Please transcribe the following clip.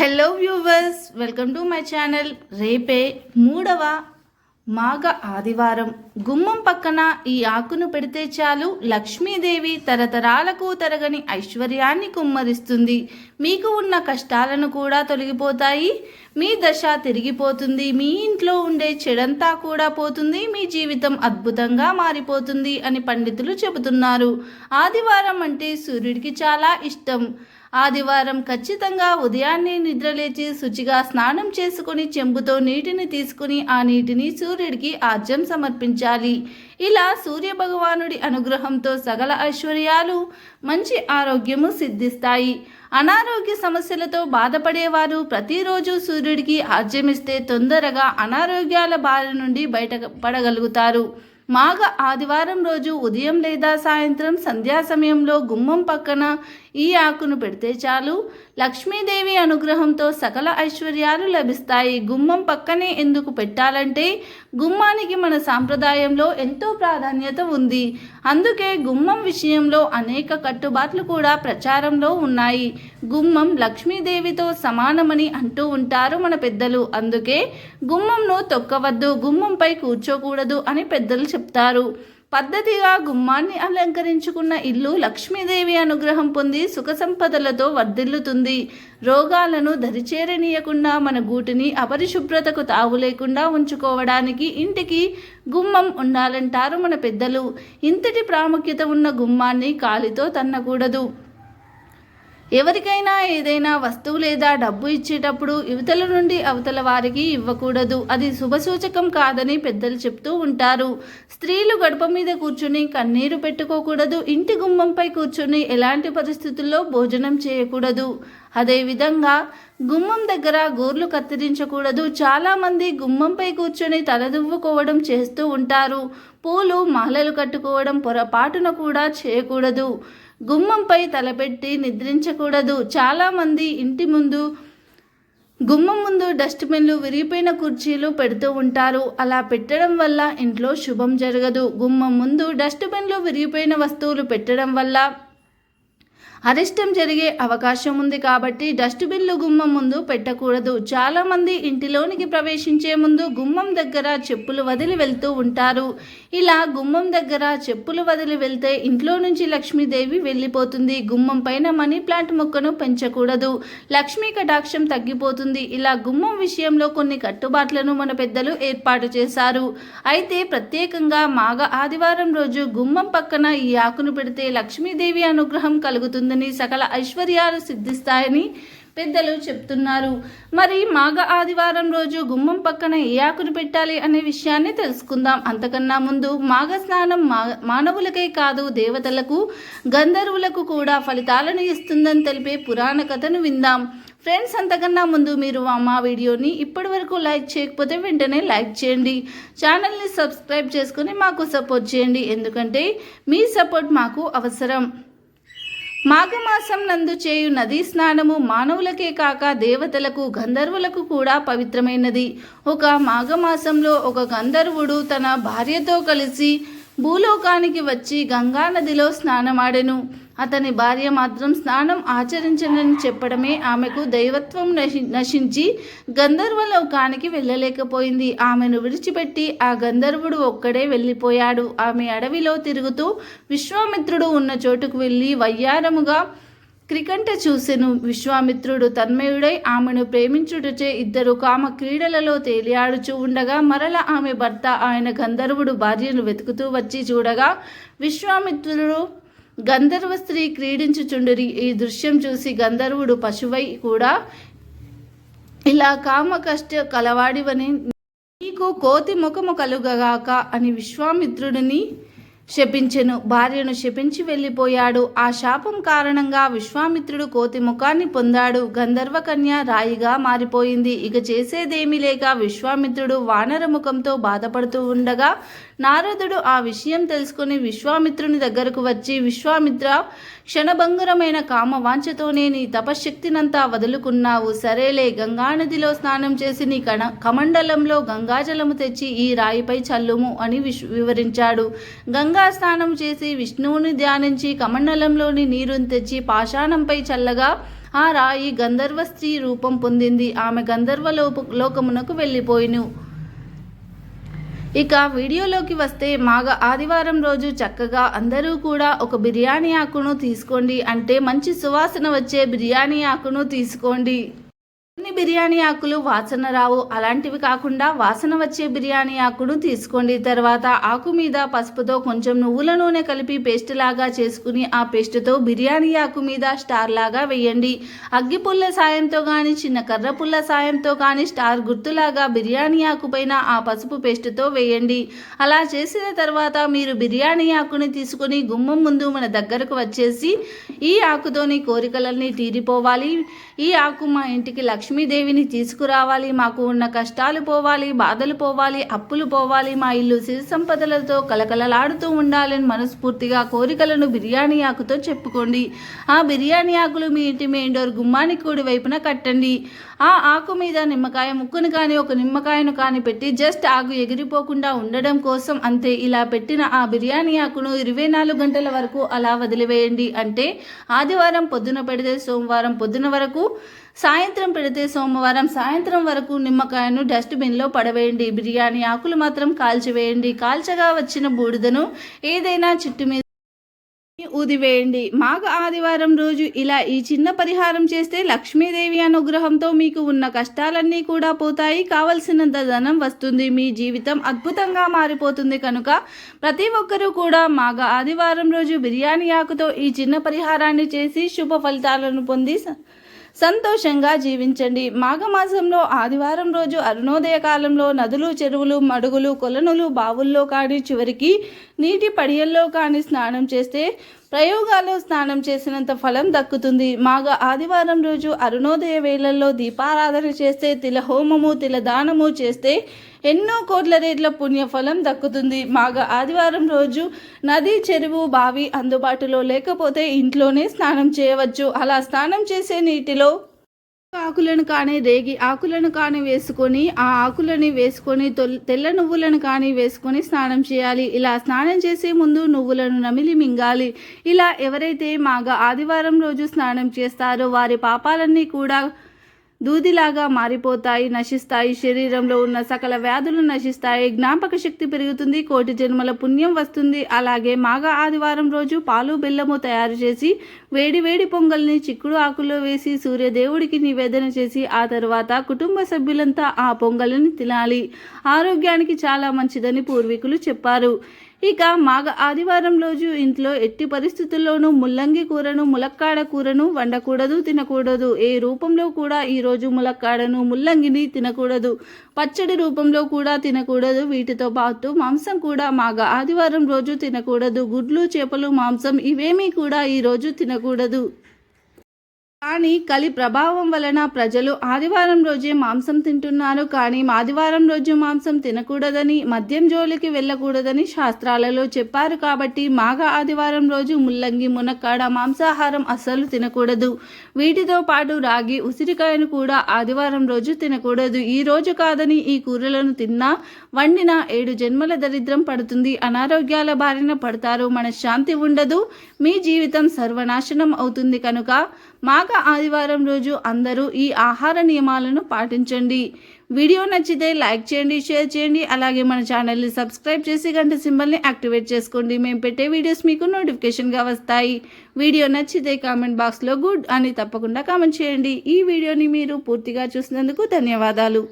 Hello viewers welcome to my channel రేపే మూడవ మాఘ ఆదివారం. గుమ్మం పక్కన ఈ ఆకును పెడితే చాలు లక్ష్మీదేవి తరతరాలకు తరగని ఐశ్వర్యాన్ని కుమ్మరిస్తుంది. మీకు ఉన్న కష్టాలను కూడా తొలగిపోతాయి. మీ దశ తిరిగిపోతుంది. మీ ఇంట్లో ఉండే చెడంతా కూడా పోతుంది. మీ జీవితం అద్భుతంగా మారిపోతుంది అని పండితులు చెబుతున్నారు. ఆదివారం అంటే సూర్యుడికి చాలా ఇష్టం. ఆదివారం ఖచ్చితంగా ఉదయాన్నే నిద్రలేచి శుచిగా స్నానం చేసుకుని చెంబుతో నీటిని తీసుకుని ఆ నీటిని సూర్యుడికి ఆర్జం సమర్పించాలి. ఇలా సూర్య భగవానుడి అనుగ్రహంతో సకల ఐశ్వర్యాలు మంచి ఆరోగ్యము సిద్ధిస్తాయి. అనారోగ్య సమస్యలతో బాధపడేవారు ప్రతిరోజు సూర్యుడికి ఆర్జమిస్తే తొందరగా అనారోగ్యాల బారి నుండి బయట పడగలుగుతారు. మాఘ ఆదివారం రోజు ఉదయం లేదా సాయంత్రం సంధ్యా సమయంలో గుమ్మం పక్కన ఈ ఆకును పెడితే చాలు. లక్ష్మీదేవి అనుగ్రహంతో సకల ఐశ్వర్యాలు లభిస్తాయి. గుమ్మం పక్కనే ఎందుకు పెట్టాలంటే గుమ్మానికి మన సాంప్రదాయంలో ఎంతో ప్రాధాన్యత ఉంది. అందుకే గుమ్మం విషయంలో అనేక కట్టుబాట్లు కూడా ప్రచారంలో ఉన్నాయి. గుమ్మం లక్ష్మీదేవితో సమానమని అంటూ ఉంటారు మన పెద్దలు. అందుకే గుమ్మంను తొక్కవద్దు గుమ్మంపై కూర్చోకూడదు అని పెద్దలు చెప్తారు. పద్ధతిగా గుమ్మాన్ని అలంకరించుకున్న ఇల్లు లక్ష్మీదేవి అనుగ్రహం పొంది సుఖ సంపదలతో వర్ధిల్లుతుంది. రోగాలను దరిచేరనీయకుండా మన గూటిని అపరిశుభ్రతకు తావు లేకుండా ఉంచుకోవడానికి ఇంటికి గుమ్మం ఉండాలంటారు మన పెద్దలు. ఇంతటి ప్రాముఖ్యత ఉన్న గుమ్మాన్ని కాలితో తన్నకూడదు. ఎవరికైనా ఏదైనా వస్తువు లేదా డబ్బు ఇచ్చేటప్పుడు యువతల నుండి అవతల వారికి ఇవ్వకూడదు. అది శుభసూచకం కాదని పెద్దలు చెప్తూ ఉంటారు. స్త్రీలు గడప మీద కూర్చుని కన్నీరు పెట్టుకోకూడదు. ఇంటి గుమ్మంపై కూర్చుని ఎలాంటి పరిస్థితుల్లో భోజనం చేయకూడదు. అదేవిధంగా గుమ్మం దగ్గర గోర్లు కత్తిరించకూడదు. చాలామంది గుమ్మంపై కూర్చొని తలదువ్వుకోవడం చేస్తూ ఉంటారు. పూలు మాలలు కట్టుకోవడం పొరపాటున కూడా చేయకూడదు. గుమ్మంపై తలపెట్టి నిద్రించకూడదు. చాలామంది ఇంటి ముందు గుమ్మం ముందు డస్ట్బిన్లు విరిగిపోయిన కుర్చీలు పెడుతూ ఉంటారు. అలా పెట్టడం వల్ల ఇంట్లో శుభం జరగదు. గుమ్మం ముందు డస్ట్బిన్లు విరిగిపోయిన వస్తువులు పెట్టడం వల్ల అరిష్టం జరిగే అవకాశం ఉంది కాబట్టి డస్ట్బిన్లు గుమ్మం ముందు పెట్టకూడదు. చాలామంది ఇంటిలోనికి ప్రవేశించే ముందు గుమ్మం దగ్గర చెప్పులు వదిలి వెళ్తూ ఉంటారు. ఇలా గుమ్మం దగ్గర చెప్పులు వదిలి వెళ్తే ఇంట్లో నుంచి లక్ష్మీదేవి వెళ్ళిపోతుంది. గుమ్మం పైన మనీ ప్లాంట్ మొక్కను పెంచకూడదు. లక్ష్మీ కటాక్షం తగ్గిపోతుంది. ఇలా గుమ్మం విషయంలో కొన్ని కట్టుబాట్లను మన పెద్దలు ఏర్పాటు చేశారు. అయితే ప్రత్యేకంగా మాఘ ఆదివారం రోజు గుమ్మం పక్కన ఈ ఆకును పెడితే లక్ష్మీదేవి అనుగ్రహం కలుగుతుంది. ఉంటుందని సకల ఐశ్వర్యాలు సిద్ధిస్తాయని పెద్దలు చెప్తున్నారు. మరి మాఘ ఆదివారం రోజు గుమ్మం పక్కన ఏ ఆకును పెట్టాలి అనే విషయాన్ని తెలుసుకుందాం. అంతకన్నా ముందు మాఘ స్నానం మానవులకే కాదు దేవతలకు గంధర్వులకు కూడా ఫలితాలను ఇస్తుందని తెలిపే పురాణ కథను విందాం. ఫ్రెండ్స్ అంతకన్నా ముందు మీరు మా వీడియోని ఇప్పటి వరకు లైక్ చేయకపోతే వెంటనే లైక్ చేయండి. ఛానల్ని సబ్స్క్రైబ్ చేసుకుని మాకు సపోర్ట్ చేయండి. ఎందుకంటే మీ సపోర్ట్ మాకు అవసరం. మాఘమాసం నందు చేయు నదీ స్నానము మానవులకే కాక దేవతలకు గంధర్వులకు కూడా పవిత్రమైనది. ఒక మాఘమాసంలో ఒక గంధర్వుడు తన భార్యతో కలిసి భూలోకానికి వచ్చి గంగా నదిలో స్నానమాడెను. అతని భార్య మాత్రం స్నానం ఆచరించనని చెప్పడమే ఆమెకు దైవత్వం నశి నశించి గంధర్వలోకానికి వెళ్ళలేకపోయింది. ఆమెను విడిచిపెట్టి ఆ గంధర్వుడు ఒక్కడే వెళ్ళిపోయాడు. ఆమె అడవిలో తిరుగుతూ విశ్వామిత్రుడు ఉన్న చోటుకు వెళ్ళి వయ్యారముగా క్రికంట చూసెను. విశ్వామిత్రుడు తన్మయుడై ఆమెను ప్రేమించుటచే ఇద్దరు కామ క్రీడలలో తేలియాడుచూ ఉండగా మరల ఆమె భర్త ఆయన గంధర్వుడు భార్యను వెతుకుతూ వచ్చి చూడగా విశ్వామిత్రుడు గంధర్వ స్త్రీ క్రీడించుచుండరి. ఈ దృశ్యం చూసి గంధర్వుడు పశువై కూడా ఇలా కామ కష్ట కలవాడివని నీకు కోతి ముఖము కలుగగాక అని విశ్వామిత్రుడిని శపించెను. భార్యను శపించి వెళ్ళిపోయాడు. ఆ శాపం కారణంగా విశ్వామిత్రుడు కోతి ముఖాన్ని పొందాడు. గంధర్వకన్య రాయిగా మారిపోయింది. ఇక చేసేదేమీ లేక విశ్వామిత్రుడు వానర ముఖంతో బాధపడుతూ ఉండగా నారదుడు ఆ విషయం తెలుసుకుని విశ్వామిత్రుని దగ్గరకు వచ్చి విశ్వామిత్ర క్షణభంగురమైన కామవాంఛతోనే నీ తపశ్శక్తినంతా వదులుకున్నావు. సరేలే గంగానదిలో స్నానం చేసి నీ కణ కమండలంలో గంగాజలము తెచ్చి ఈ రాయిపై చల్లుము అని విశ్ వివరించాడు. గంగా స్నానం చేసి విష్ణువుని ధ్యానించి కమండలంలోని నీరుని తెచ్చి పాషాణంపై చల్లగా ఆ రాయి గంధర్వ స్త్రీ రూపం పొందింది. ఆమె గంధర్వ లోకమునకు వెళ్ళిపోయిను. ఇక వీడియోలోకి వస్తే మాగ ఆదివారం రోజు చక్కగా అందరూ కూడా ఒక బిర్యానీ ఆకును తీసుకోండి అంటే మంచి సువాసన వచ్చే బిర్యానీ ఆకును తీసుకోండి. కొన్ని బిర్యానీ ఆకులు వాసన రావు. అలాంటివి కాకుండా వాసన వచ్చే బిర్యానీ ఆకును తీసుకోండి. తర్వాత ఆకు మీద పసుపుతో కొంచెం నువ్వుల నూనె కలిపి పేస్ట్ లాగా చేసుకుని ఆ పేస్ట్తో బిర్యానీ ఆకు మీద స్టార్ లాగా వేయండి. అగ్గి పుల్ల సాయంతో కానీ చిన్న కర్ర పుల్ల సాయంతో కానీ స్టార్ గుర్తులాగా బిర్యానీ ఆకు పైన ఆ పసుపు పేస్ట్తో వేయండి. అలా చేసిన తర్వాత మీరు బిర్యానీ ఆకుని తీసుకొని గుమ్మం ముందు మన దగ్గరకు వచ్చేసి ఈ ఆకుతోని కోరికలన్నీ తీరిపోవాలి. ఈ ఆకు మా ఇంటికి లక్ష్మీదేవిని తీసుకురావాలి మాకు ఉన్న కష్టాలు పోవాలి బాధలు పోవాలి అప్పులు పోవాలి మా ఇల్లు సిరి సంపదలతో కలకలలాడుతూ ఉండాలని మనస్ఫూర్తిగా కోరికలను బిర్యానీ ఆకుతో చెప్పుకోండి. ఆ బిర్యానీ ఆకులు మీ ఇంటి మెయిన్ డోర్ గుమ్మానికి కూడి వైపున కట్టండి. ఆ ఆకు మీద నిమ్మకాయ ముక్కును కానీ ఒక నిమ్మకాయను కానీ పెట్టి జస్ట్ ఆకు ఎగిరిపోకుండా ఉండడం కోసం అంతే. ఇలా పెట్టిన ఆ బిర్యానీ ఆకును ఇరవై నాలుగు గంటల వరకు అలా వదిలివేయండి. అంటే ఆదివారం పొద్దున పెడితే సోమవారం పొద్దున వరకు సాయంత్రం పెడితే సోమవారం సాయంత్రం వరకు నిమ్మకాయను డస్ట్బిన్లో పడవేయండి. బిర్యానీ ఆకులు మాత్రం కాల్చివేయండి. కాల్చగా వచ్చిన బూడిదను ఏదైనా చిట్టు మీద ఊదివేయండి. మాఘ ఆదివారం రోజు ఇలా ఈ చిన్న పరిహారం చేస్తే లక్ష్మీదేవి అనుగ్రహంతో మీకు ఉన్న కష్టాలన్నీ కూడా పోతాయి. కావలసినంత ధనం వస్తుంది. మీ జీవితం అద్భుతంగా మారిపోతుంది కనుక ప్రతి ఒక్కరూ కూడా మాఘ ఆదివారం రోజు బిర్యానీ ఆకుతో ఈ చిన్న పరిహారాన్ని చేసి శుభ ఫలితాలను పొంది సంతోషంగా జీవించండి. మాఘమాసంలో ఆదివారం రోజు అరుణోదయ కాలంలో నదులు చెరువులు మడుగులు కొలనులు బావుల్లో కానీ చివరికి నీటి పడియల్లో కానీ స్నానం చేస్తే ప్రయోగాల్లో స్నానం చేసినంత ఫలం దక్కుతుంది. మాగా ఆదివారం రోజు అరుణోదయ వేళల్లో దీపారాధన చేస్తే తిల హోమము తిల దానము చేస్తే ఎన్నో కోట్ల రేట్ల పుణ్యఫలం దక్కుతుంది. మాగా ఆదివారం రోజు నది చెరువు బావి అందుబాటులో లేకపోతే ఇంట్లోనే స్నానం చేయవచ్చు. అలా స్నానం చేసే నీటిలో ఆకులను కానీ రేగి ఆకులను కానీ వేసుకొని ఆ ఆకులని వేసుకొని తెల్ల నువ్వులను కానీ వేసుకొని స్నానం చేయాలి. ఇలా స్నానం చేసే ముందు నువ్వులను నమిలి మింగాలి. ఇలా ఎవరైతే మాగా ఆదివారం రోజు స్నానం చేస్తారో వారి పాపాలన్నీ కూడా దూదిలాగా మారిపోతాయి నశిస్తాయి శరీరంలో ఉన్న సకల వ్యాధులు నశిస్తాయి జ్ఞాపక శక్తి పెరుగుతుంది కోటి జన్మల పుణ్యం వస్తుంది. అలాగే మాఘ ఆదివారం రోజు పాలు బెల్లము తయారు చేసి వేడి వేడి పొంగల్ని చిక్కుడు ఆకుల్లో వేసి సూర్యదేవుడికి నివేదన చేసి ఆ తర్వాత కుటుంబ సభ్యులంతా ఆ పొంగల్ని తినాలి. ఆరోగ్యానికి చాలా మంచిదని పూర్వీకులు చెప్పారు. ఇక మాగ ఆదివారం రోజు ఇంట్లో ఎట్టి పరిస్థితుల్లోనూ ముల్లంగి కూరను ములక్కాడ కూరను వండకూడదు తినకూడదు. ఏ రూపంలో కూడా ఈరోజు ములక్కాడను ముల్లంగిని తినకూడదు. పచ్చడి రూపంలో కూడా తినకూడదు. వీటితో పాటు మాంసం కూడా మాగ ఆదివారం రోజు తినకూడదు. గుడ్లు చేపలు మాంసం ఇవేమీ కూడా ఈరోజు తినకూడదు. కానీ కలి ప్రభావం వలన ప్రజలు ఆదివారం రోజే మాంసం తింటున్నారు కానీ ఆదివారం రోజు మాంసం తినకూడదని మద్యం జోలికి వెళ్ళకూడదని శాస్త్రాలలో చెప్పారు కాబట్టి మాఘ ఆదివారం రోజు ముల్లంగి మునక్కాడ మాంసాహారం అస్సలు తినకూడదు. వీటితో పాటు రాగి ఉసిరికాయను కూడా ఆదివారం రోజు తినకూడదు. ఈ రోజు కాదని ఈ కూరలను తిన్నా వండిన ఏడు జన్మల దరిద్రం పడుతుంది. అనారోగ్యాల బారిన పడతారు. మన శాంతి ఉండదు. మీ జీవితం సర్వనాశనం అవుతుంది కనుక మాఘ ఆదివారం రోజు అందరూ ఈ ఆహార నియమాలను పాటించండి. వీడియో నచ్చితే లైక్ చేయండి షేర్ చేయండి. అలాగే మన ఛానల్ని సబ్స్క్రైబ్ చేసి గంట సింబల్ని యాక్టివేట్ చేసుకోండి. మేము పెట్టే వీడియోస్ మీకు నోటిఫికేషన్గా వస్తాయి. వీడియో నచ్చితే కామెంట్ బాక్స్లో గుడ్ అని తప్పకుండా కామెంట్ చేయండి. ఈ వీడియోని మీరు పూర్తిగా చూసినందుకు ధన్యవాదాలు.